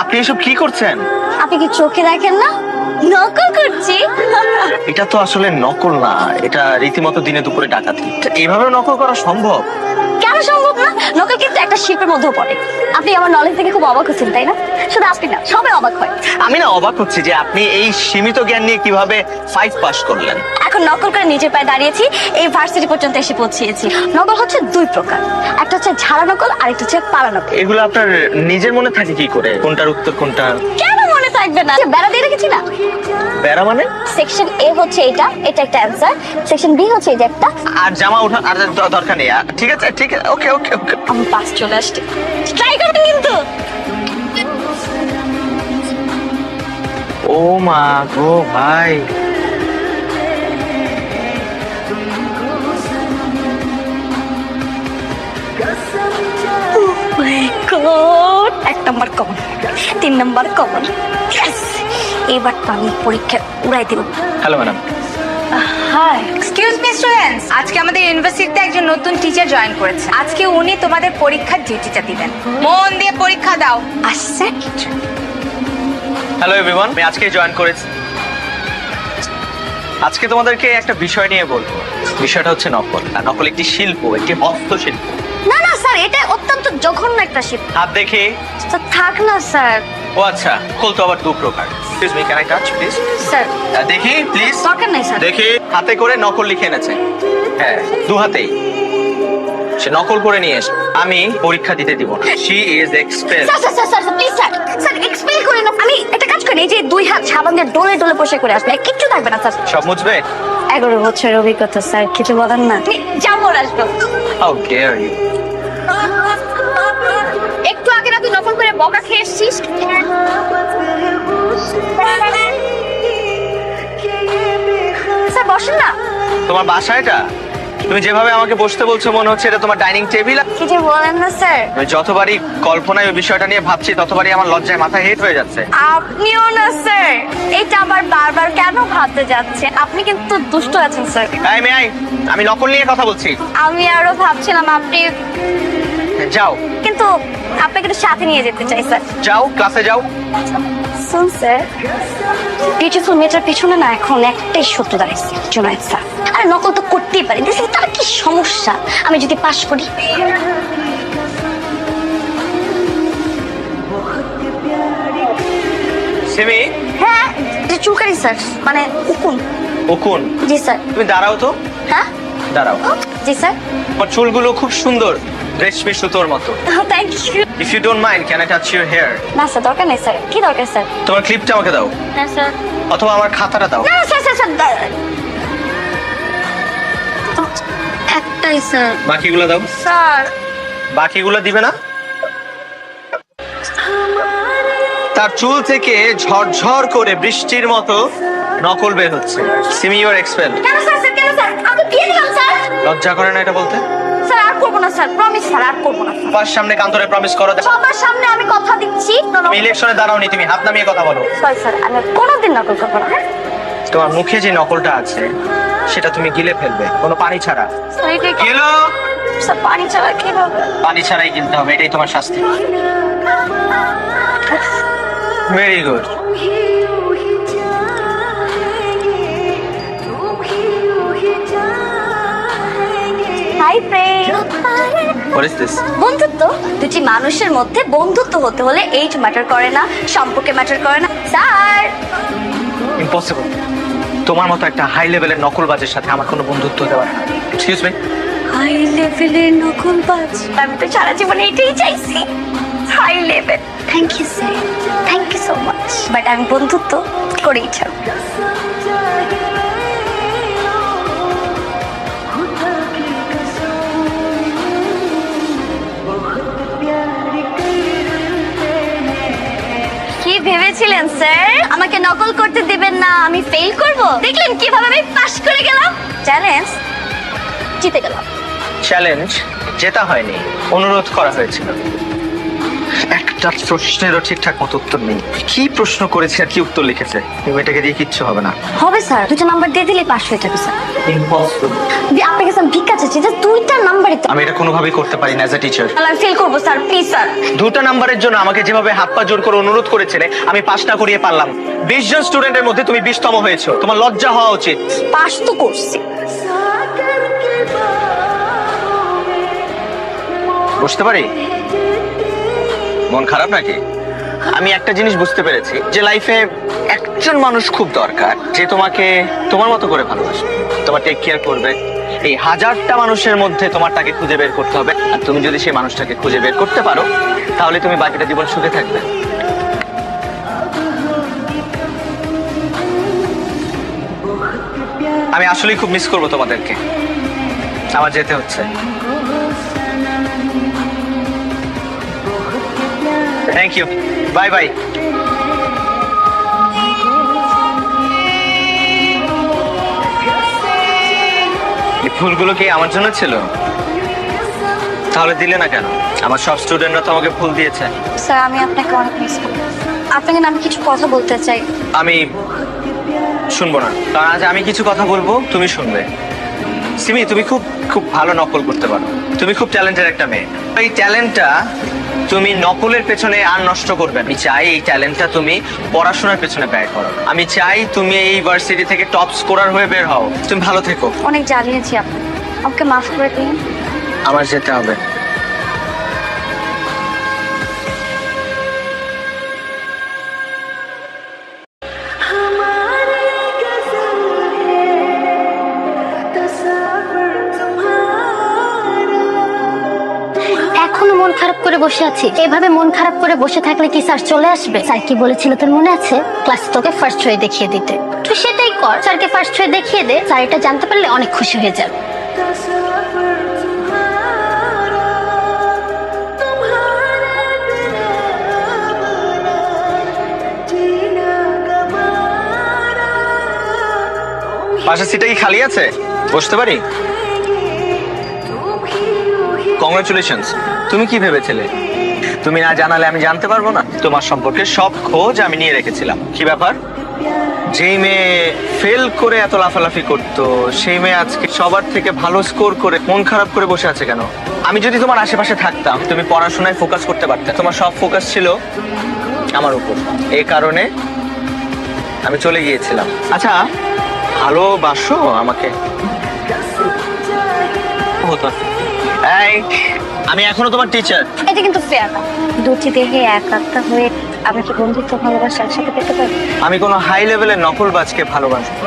আপনি এসব কি করছেন? আপনি কি চোখে দেখেন না? নকল করছি। এটা তো আসলে নকল না এটা রীতিমতো দিনে দুপুরে ডাকাতি। এভাবে নকল করা সম্ভব? কেন সম্ভব না? নকল কিন্তু একটা শিল্পের মধ্যেও পড়ে। আপনি আমার নলেজ থেকে খুব অবাক হচ্ছেন তাই না? শুধু আপনি না সবাই অবাক হয়। আমি না অবাক হচ্ছি যে আপনি এই সীমিত জ্ঞান নিয়ে কীভাবে ফাইভ পাস করলেন। এখন নকল করে নিজের পায়ে দাঁড়িয়েছি এই ভার্সিটি পর্যন্ত এসে পৌঁছিয়েছি। নকল হচ্ছে দুই প্রকার। হচ্ছে আর একটা হচ্ছে পাড়া নকল এগুলো আপনার নিজের মনে থাকে কি করে? কোনটার উত্তর কোনটা? কেন মনে থাকবে না? বেড়া দিয়ে রেখেছি না বেড়া মানে? সেকশন এ হচ্ছে এটা এটা একটা অ্যান্সার সেকশন বি হচ্ছে যে একটা। আর জামা ওঠা আর দরকার নেই। ঠিক আছে ঠিক আছে ওকে ওকে ওকে আমি পাস চলে আসছি। ট্রাই করবেন কিন্তু। ও মা গো ভাই। এক নাম্বার কমন তিন নাম্বার কমন এবার তো আমি পরীক্ষা উড়াই দেব। Hello madam hi excuse me students আজকে আমাদের ইউনিভার্সিটিতে একজন নতুন টিচার জয়েন করেছে। আজকে উনি তোমাদের পরীক্ষার ডিউটিটা দিবেন। মন দিয়ে পরীক্ষা দাও। আসছে? হ্যালো এভরিওয়ান আমি আজকে জয়েন করেছি। আজকে তোমাদেরকে একটা বিষয় নিয়ে বলব। বিষয়টা হচ্ছে নকল। আর নকল একটি শিল্প একটি হস্তশিল্প। জঘন্য একটা শিপ হাত দেখে। স্যার থাক না স্যার। ও আচ্ছা কল তো আবার দু প্রকার। Excuse me can I touch please sir. দেখি প্লিজ দরকার নাই স্যার। দেখি হাতে করে নকল লিখে এনেছে। হ্যাঁ দু হাতেই। সে নকল করে নিয়ে এসে আমি পরীক্ষা দিতে দিব না। She is expel sir sir sir sir please sir. Sir explain করে না আমি একটা কাজ করি এই যে দুই হাত সাবান দিয়ে ডলে ডলে বসে করে আসবে। কিচ্ছু থাকবে না স্যার। সব মুছবে? এগারো বছরের অভিজ্ঞতা স্যার। কিছু বলেন না। যাব আসব ডেয়ার ইউ একটু আগে না তুই নকল করে বকা খেয়ে এসছিস? স্যার বসেন না। তোমার বাসা এটা? তুমি যেভাবে আমাকে বসতে বলছো মনে হচ্ছে এটা তোমার ডাইনিং টেবিল। কি যে বলেন না স্যার। আমি যতবারই কল্পনায় ওই বিষয়টা নিয়ে ভাবছি ততবারই আমার লজ্জায় মাথা হেট হয়ে যাচ্ছে। আপনিও না স্যার। এটা আবার বারবার কেন ভাবতে যাচ্ছে? আপনি কিন্তু দুষ্ট আছেন স্যার। আই মে আই আমি নকল নিয়ে কথা বলছি। আমি আরও ভাবছিলাম আপনি যাও। কিন্তু আপনাকে একটু সাথে নিয়ে যেতে চাই স্যার। যাও ক্লাসে যাও। শুন স্যার বিউটিফুল মেয়েটার পিছনে না এখন একটাই সত্য দাঁড়িয়েছে জুনায়দ স্যার। আরে নকল তো করতেই পারি দেখি তার কি সমস্যা। আমি যদি পাশ করি। সিমি? হ্যাঁ যে চুলকারি স্যার মানে উকুন। উকুন? জি স্যার। তুমি দাঁড়াও তো। হ্যাঁ? দাঁড়াও। জি স্যার। তোমার চুলগুলো খুব সুন্দর। রেশমি সুতোর মতো। Thank you if you don't mind can I touch your hair না স্যার দরকার নেই স্যার। কি দরকার স্যার? তোমার ক্লিপটা আমাকে দাও। হ্যাঁ স্যার। অথবা আমার খাতাটা দাও। না স্যার স্যার স্যার একটাই স্যার। বাকিগুলো দাও। স্যার। বাকিগুলো দিবে না? তার চুল থেকে ঝরঝর করে বৃষ্টির মতো নকল বের হচ্ছে। সিমি ইউর এক্সপেল লজ্জা করে না এটা বলতে? করব না স্যার। প্রমিস স্যার আর করব না পাঁচ সামনে কান্তরে প্রমিস করো সবার সামনে আমি কথা দিচ্ছি। তুমি ইলেকশনে দাঁড়াওনি তুমি হাত নামিয়ে কথা বলো। সরি স্যার আমি কোনোদিন নকল করব না? তোমার মুখে যে নকলটা আছে সেটা তুমি গিলে ফেলবে কোনো পানি ছাড়া। গেলো? স্যার পানি ছাড়া কীভাবে পানি ছাড়াই কিনতে হবে এটাই তোমার শাস্তি। Very good hi friend what is this বন্ধুত্ব? দুটি মানুষের মধ্যে বন্ধুত্ব হতে হলে এইজ ম্যাটার করে না সম্পর্কে ম্যাটার করে না। স্যার! ইম্পসিবল তোমার মতো একটা হাই লেভেলের নকলবাজের সাথে আমার কোনো বন্ধুত্ব হতে পারে এক্সকিউজ মি হাই লেভেলের নকল বাজ আমি তো সারা জীবনে এটাই চাইছি। High level thank you sir thank you so much but আমি বন্ধুত্ব করেই ছাড়ব। ভেবেছিলেন, স্যার? আমাকে নকল করতে দিবেন না, আমি ফেল করব? দেখলেন কীভাবে আমি পাস করে গেলাম? চ্যালেঞ্জ জিতে গেলাম। চ্যালেঞ্জ জেতা হয়নি, অনুরোধ করা হয়েছিল। একটা প্রশ্নেরও ঠিকঠাক মতো উত্তর নেই। কি প্রশ্ন করেছে আর কি উত্তর লিখেছে? এই মেয়েটাকে দিয়ে কিচ্ছু হবে না। হবে স্যার দুটো নাম্বার দিয়ে দিলে পাশ হয়ে যাবে স্যার। দি- আপনাকে স্যার ভিক্ষা চাচ্ছি যে দুইটা নাম্বারই আমি এটা কোনোভাবেই করতে পারি না অ্যাজ এ টিচার তাহলে আমি ফেল করব স্যার প্লিজ স্যার। দুটো নাম্বারের জন্য আমাকে যেভাবে হাত পা জোর করে অনুরোধ করেছিলে আমি পাঁচটা করিয়ে পারলাম। বিশ জন স্টুডেন্টের মধ্যে তুমি বিশতম হয়েছো। তোমার লজ্জা হওয়া উচিত। পাশ তো করছি। বুঝতে পারি? মন খারাপ নাকি? আমি একটা জিনিস বুঝতে পেরেছি, যে লাইফে একজন মানুষ খুব দরকার, যে তোমাকে তোমার মতো করে ভালোবাসবে তোমার টেক কেয়ার করবে। এই হাজারটা মানুষের মধ্যে তোমারটাকে খুঁজে বের করতে হবে। আর তুমি যদি সেই মানুষটাকে খুঁজে বের করতে পারো, তাহলে তুমি বাকিটা জীবন সুখে থাকবে। আমি আসলেই খুব মিস করব তোমাদেরকে। আমার যেতে হচ্ছে। থ্যাংক ইউ বাই বাই এই ফুলগুলো কি আমার জন্য ছিল? তাহলে দিলে না কেন? আমার সব স্টুডেন্টরা তো আমাকে ফুল দিয়েছে। স্যার আমি আপনাকে অনেক মিস করি। আপনাকে আমি কিছু কথা বলতে চাই। আমি শুনব না। কারণ আজ আমি কিছু কথা বলব তুমি শুনবে। সিমি তুমি খুব খুব ভালো নকল করতে পারো। তুমি খুব ট্যালেন্টেড একটা মেয়ে। এই ট্যালেন্টটা তুমি নকলের পেছনে আর নষ্ট করবে আমি চাই এই ট্যালেন্টটা তুমি পড়াশোনার পেছনে ব্যয় করো। আমি চাই তুমি এই ইউনিভার্সিটি থেকে টপ স্কোরার হয়ে বের হও। তুমি ভালো থেকো। অনেক জানিয়েছি আপনি আমাকে মাফ করে দিন। আমার যেতে হবে। করে বসে আছি। এভাবে মন খারাপ করে বসে থাকলে কি স্যার চলে আসবে? স্যার কি বলেছিল তোর মনে আছে? ক্লাসে তোকে ফার্স্ট হয়ে দেখিয়ে দিতে। তো সেটাই কর। স্যারকে ফার্স্ট হয়ে দেখিয়ে দে। স্যার এটা জানতে পারলে অনেক খুশি হয়ে যাবে। পাশের সিটটা কি খালি আছে? বসতে পারি? কংগ্রেচুলেশনস তুমি কি ভেবেছিলে? তুমি না জানালে আমি জানতে পারব না। তোমার সম্পর্কে সব খোঁজ আমি নিয়ে রেখেছিলাম। কি ব্যাপার? যেই মেয়ে ফেল করে এত লাফালাফি করতো, সেই মেয়ে আজকে সবার থেকে ভালো স্কোর করে মন খারাপ করে বসে আছে কেন? আমি যদি তোমার আশেপাশে থাকতাম, তুমি পড়াশোনায় ফোকাস করতে পারতে। তোমার সব ফোকাস ছিল আমার উপর। এই কারণে আমি চলে গিয়েছিলাম। আচ্ছা ভালোবাসো আমাকে। হতো এই আমি এখনও তোমার টিচার এটা কিন্তু ফেয়ার না। দুটি দেহে এক আত্মা হয়ে আমি কি বন্ধুত্ব ভালোবাসা একসাথে পেতে পারি? আমি কোনো হাই লেভেলের নকলবাজকে ভালোবাসবো